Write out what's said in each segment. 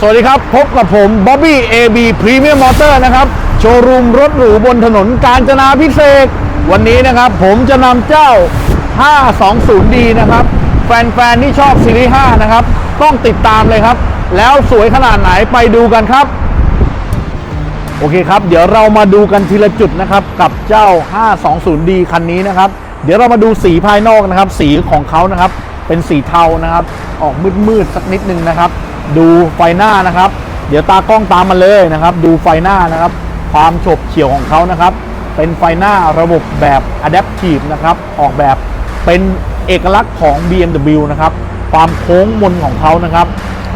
สวัสดีครับ พบกับผมบ๊อบบี้ AB Premium Motor นะครับ โชว์รูมรถหรูบนถนนกาญจนาพิเศษกวันนี้นะครับผมจะนำเจ้า 520D นะครับ แฟนๆ ที่ชอบซีรีส์ 5 นะครับ ต้องติดตามเลยครับ แล้วสวยขนาดไหนไปดูกันครับ โอเคครับ เดี๋ยวเรามาดูกันทีละจุดนะครับ กับเจ้า 520D คันนี้นะครับ เดี๋ยวเรามาดูสีภายนอกนะครับ สีของเขานะครับ เป็นสีเทานะครับ ออกมืดๆสักนิดนึงนะครับ ดูไฟหน้านะครับ เดี๋ยวตากล้องตามมาเลยนะครับ ดูไฟหน้านะครับ ความฉบเฉี่ยวของเขานะครับ เป็นไฟหน้าระบบแบบ Adaptive นะครับ ออกแบบเป็นเอกลักษณ์ของ BMW นะครับ ความโค้งมนของเขานะครับ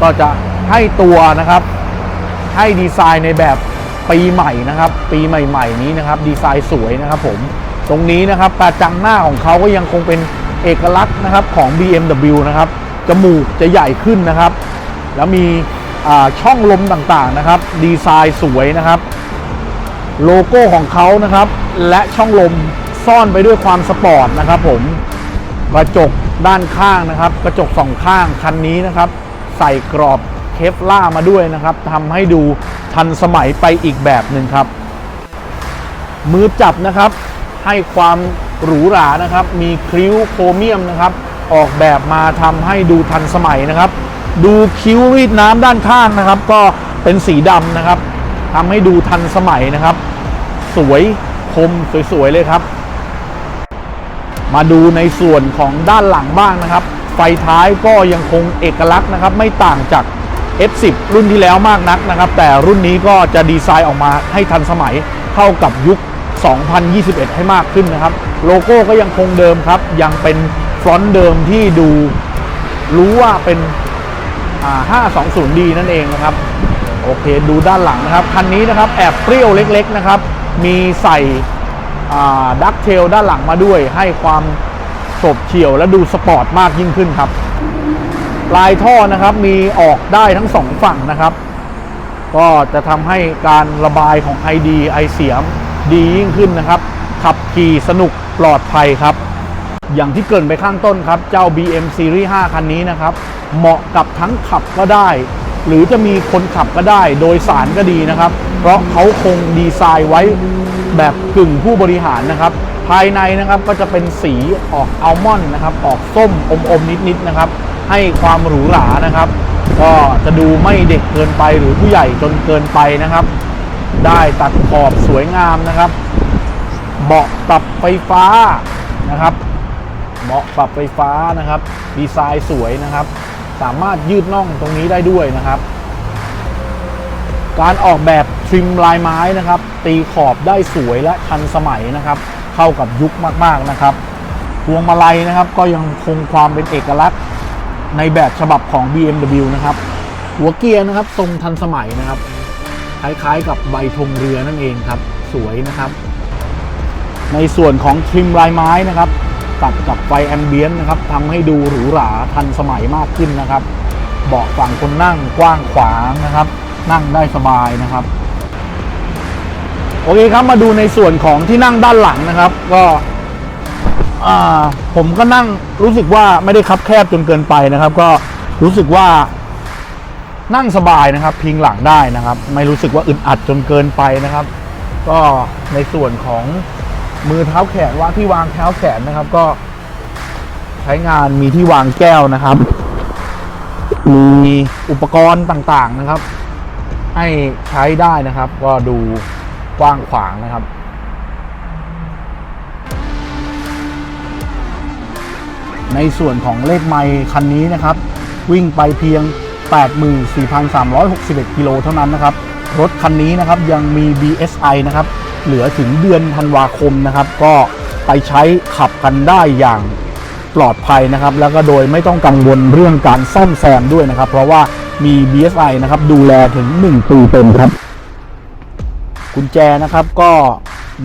ก็จะให้ตัวนะครับให้ดีไซน์ในแบบปีใหม่นะครับ ปีใหม่ ๆ นี้นะครับ ดีไซน์สวยนะครับผมตรงนี้นะครับกระจังหน้าของเขาก็ยังคงเป็นเอกลักษณ์นะครับของ BMW นะครับจมูกจะใหญ่ขึ้นนะครับ แล้วมีช่องลมต่างๆนะครับ ดีไซน์สวยนะครับ โลโก้ของเขานะครับ และช่องลมซ่อนไปด้วยความสปอร์ตนะครับ ผมกระจกด้านข้างนะครับ กระจกสองข้างคันนี้นะครับ ใส่กรอบเคฟล่ามาด้วยนะครับทำให้ดูทันสมัยไปอีกแบบหนึ่งครับ มือจับนะครับ ให้ความหรูหรานะครับ มีคริ้วโครเมียมนะครับ ออกแบบมาทำให้ดูทันสมัยนะครับ ดูคิ้วรีดน้ำด้านข้างนะครับ ก็เป็นสีดำนะครับทำให้ดูทันสมัยนะครับ สวยคมสวยๆเลยครับ มาดูในส่วนของด้านหลังบ้างนะครับ ไฟท้ายก็ยังคงเอกลักษณ์นะครับ ไม่ต่างจาก F10 รุ่นที่แล้วมากนักนะครับ แต่รุ่นนี้ก็จะดีไซน์ออกมาให้ทันสมัยเข้ากับยุค 2021 ให้มากขึ้นนะครับ โลโก้ก็ยังคงเดิมครับ ยังเป็นฟรอนต์เดิมที่ดูรู้ว่าเป็น 520D นั่นเองนะครับ โอเคดูด้านหลังนะครับ คันนี้นะครับแอบเปรี้ยวเล็กๆนะครับ มีใส่ดักเทลด้านหลังมาด้วย ให้ความโฉบเฉี่ยวและดูสปอร์ตมากยิ่งขึ้นครับ ลายท่อนะครับมีออกได้ทั้งสองฝั่งนะครับ ก็จะทำให้การระบายของไอดีไอเสียมดียิ่งขึ้นนะครับ ขับขี่สนุกปลอดภัยครับ อย่างที่เกินไปข้างต้นครับ เจ้า BM Series 5 คันนี้นะครับ เหมาะกับทั้งขับก็ได้ หรือจะมีคนขับก็ได้โดยสารก็ดีนะครับ เพราะเขาคงดีไซน์ไว้แบบกึ่งผู้บริหารนะครับ ภายในนะครับก็จะเป็นสีออกอัลมอนด์นะครับ ออกส้มอมๆนิดๆนะครับ ให้ความหรูหรานะครับ ก็จะดูไม่เด็กเกินไปหรือผู้ใหญ่จนเกินไปนะครับ ได้ตัดขอบสวยงามนะครับเบาะปรับไฟฟ้านะครับ เบาะปรับไฟฟ้านะครับ ดีไซน์สวยนะครับ สามารถยืดน่องตรงนี้ได้ด้วยนะครับ การออกแบบทริมลายไม้นะครับ ตีขอบได้สวยและทันสมัยนะครับ เข้ากับยุคมากๆนะครับพวงมาลัยนะครับ ก็ยังคงความเป็นเอกลักษณ์ในแบบฉบับของ BMW นะครับ หัวเกียร์นะครับ ทรงทันสมัยนะครับ คล้ายๆกับใบธงเรือนั่นเองครับ สวยนะครับ ในส่วนของทริมลายไม้นะครับ ตัดกับไฟแอมเบียนต์นะครับทำให้ดูหรูหราทันสมัยมากขึ้นนะครับ เบาะฝั่งคนนั่งกว้างขวางนะครับ นั่งได้สบายนะครับโอเคครับมาดูในส่วนของที่นั่งด้านหลังนะครับ ก็อ่าผมก็นั่งรู้สึกว่าไม่ได้คับแคบจนเกินไปนะครับ ก็รู้สึกว่านั่งสบายนะครับ พิงหลังได้นะครับ ไม่รู้สึกว่าอึดอัดจนเกินไปนะครับ ก็ในส่วนของ มือเท้าแขนว่าที่วางเท้าแขนนะครับ ก็ใช้งานมีที่วางแก้วนะครับ มีอุปกรณ์ต่างๆนะครับ ให้ใช้ได้นะครับ ก็ดูกว้างขวางนะครับในส่วนของเลขไมล์คันนี้นะครับ วิ่งไปเพียง 84,361 กิโลเท่านั้นนะครับ รถคันนี้นะครับยังมี BSI นะครับ เหลือถึงเดือนธันวาคมนะครับ ก็ไปใช้ขับกันได้อย่างปลอดภัยนะครับ แล้วก็โดยไม่ต้องกังวลเรื่องการซ่อมแซมด้วยนะครับ เพราะว่ามี BSI นะครับดูแลถึง 1 ปีเต็มครับ กุญแจนะครับก็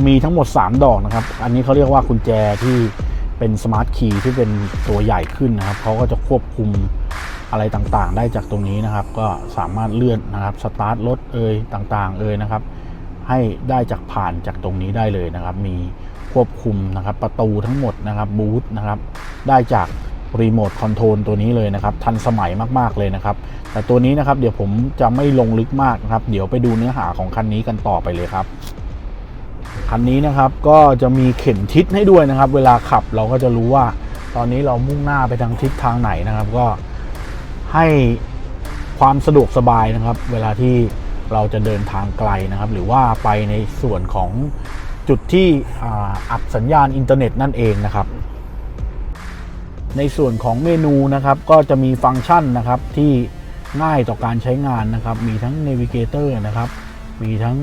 มีทั้งหมด 3 ดอกนะครับ อันนี้เขาเรียกว่ากุญแจที่เป็นสมาร์ทคีย์ที่เป็นตัวใหญ่ขึ้นนะครับเขาก็จะควบคุมอะไรต่างๆ ได้จากตรงนี้นะครับ ก็สามารถเลื่อนนะครับสตาร์ทรถเอ่ยต่างๆ เอ่ยนะครับ ให้ได้จากผ่านจากตรงนี้ได้เลยนะครับ มีควบคุมนะครับประตูทั้งหมดนะครับบูธนะครับได้จากรีโมทคอนโทรลตัวนี้เลยนะครับ ทันสมัยมาก ๆ เลยนะครับ แต่ตัวนี้นะครับเดี๋ยวผมจะไม่ลงลึกมากนะครับ เดี๋ยวไปดูเนื้อหาของคันนี้กันต่อไปเลยครับคันนี้นะครับก็จะมีเข็มทิศให้ด้วยนะครับ เวลาขับเราก็จะรู้ว่า ตอนนี้เรามุ่งหน้าไปทางทิศทางไหนนะครับ ก็ให้ความสะดวกสบายนะครับ เวลาที่ เราจะเดินทางไกลนะครับ หรือว่าไปในส่วนของจุดที่อัดสัญญาณอินเทอร์เน็ตนั่นเองนะครับ ในส่วนของเมนูนะครับก็จะมีฟังก์ชันนะครับที่ง่ายต่อการใช้งานนะครับ มีทั้ง Navigator นะครับ มีทั้ง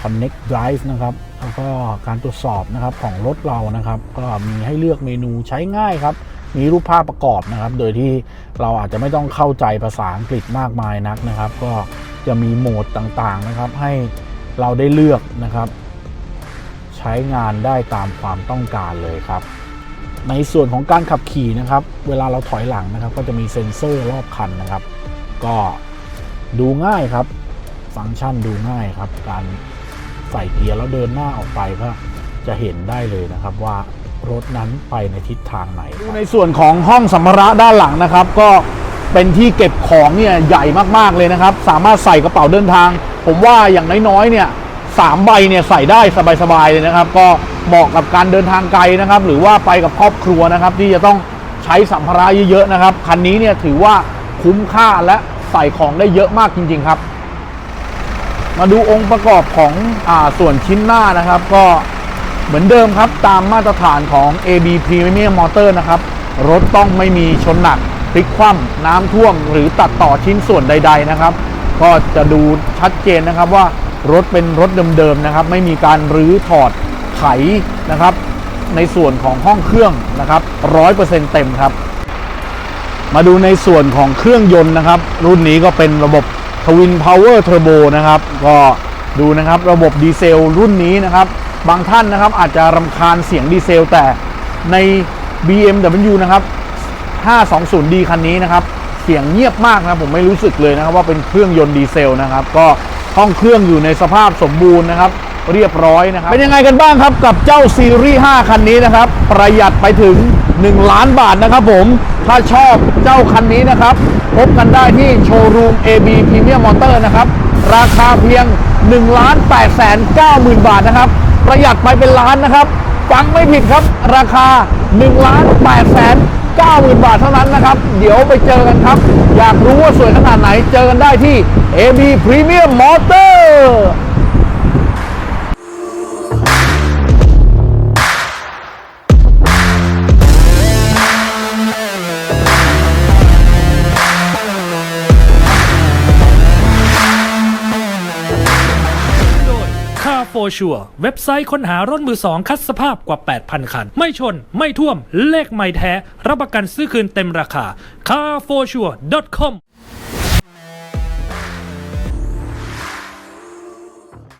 Connect Drive นะครับแล้วก็การตรวจสอบนะครับของรถเรานะครับ ก็มีให้เลือกเมนูใช้ง่ายครับ มีรูปภาพประกอบนะครับ โดยที่เราอาจจะไม่ต้องเข้าใจภาษาอังกฤษมากมายนักนะครับ ก็ จะมีโหมดต่างๆนะครับ ให้เราได้เลือกนะครับ ใช้งานได้ตามความต้องการเลยครับ ในส่วนของการขับขี่นะครับ เวลาเราถอยหลังนะครับ ก็จะมีเซ็นเซอร์รอบคันนะครับ ก็ดูง่ายครับ ฟังก์ชันดูง่ายครับ การใส่เกียร์แล้วเดินหน้าออกไปก็จะเห็นได้เลยนะครับว่ารถนั้นไปในทิศทางไหน ในส่วนของห้องสัมภาระด้านหลังนะครับ ก็ เป็นที่เก็บของเนี่ยใหญ่มากๆเลยนะครับ สามารถใส่กระเป๋าเดินทาง ผมว่าอย่างน้อยๆเนี่ยสามใบเนี่ยใส่ได้สบายๆเลยนะครับ ก็เหมาะกับการเดินทางไกลนะครับ หรือว่าไปกับครอบครัวนะครับ ที่จะต้องใช้สัมภาระเยอะๆนะครับคันนี้เนี่ยถือว่าคุ้มค่าและใส่ของได้เยอะมากจริง ๆครับ มาดูองค์ประกอบของอาส่วนชิ้นหน้านะครับ ก็เหมือนเดิมครับตามมาตรฐานของ AB Premium Motor นะครับรถต้องไม่มีชนหนัก พลิกคว่ำน้ำท่วมหรือตัดต่อชิ้นส่วนใด ๆนะครับ ก็จะดูชัดเจนนะครับว่ารถเป็นรถเดิมๆนะครับ ไม่มีการรื้อถอดไขนะครับ ในส่วนของห้องเครื่องนะครับ100%เต็มครับ มาดูในส่วนของเครื่องยนต์นะครับ รุ่นนี้ก็เป็นระบบ Twin Power Turbo นะครับ ก็ดูนะครับระบบดีเซลรุ่นนี้นะครับ บางท่านนะครับอาจจะรำคาญเสียงดีเซลแต่ใน BMW นะครับ 520D คันนี้นะครับ เสียงเงียบมากนะผมไม่รู้สึกเลยนะครับว่าเป็นเครื่องยนต์ดีเซลนะครับ ก็ห้องเครื่องอยู่ในสภาพสมบูรณ์นะครับ เรียบร้อยนะครับ เป็นยังไงกันบ้างครับกับเจ้าซีรีส์5คันนี้นะครับ ประหยัดไปถึง 1 ล้านบาทนะครับผมถ้าชอบเจ้าคันนี้นะครับ พบกันได้ที่โชว์รูม AB Premium Motor นะครับ ราคาเพียง 1 8 9มื่0บาทนะครับ ประหยัดไปเป็นล้านนะครับ ฟังไม่ผิดครับ ราคา1ล้าน8 9 0 0 0 90,000 บาทเท่านั้นนะครับ เดี๋ยวไปเจอกันครับ อยากรู้ว่าสวยขนาดไหนเจอกันได้ที่ AB Premium Motor Car for Sure เว็บไซต์ค้นหารถมือสองคัดสภาพกว่า 8,000 คัน ไม่ชน ไม่ท่วม เลขไม่แท้ รับประกันซื้อคืนเต็มราคา carforsure.com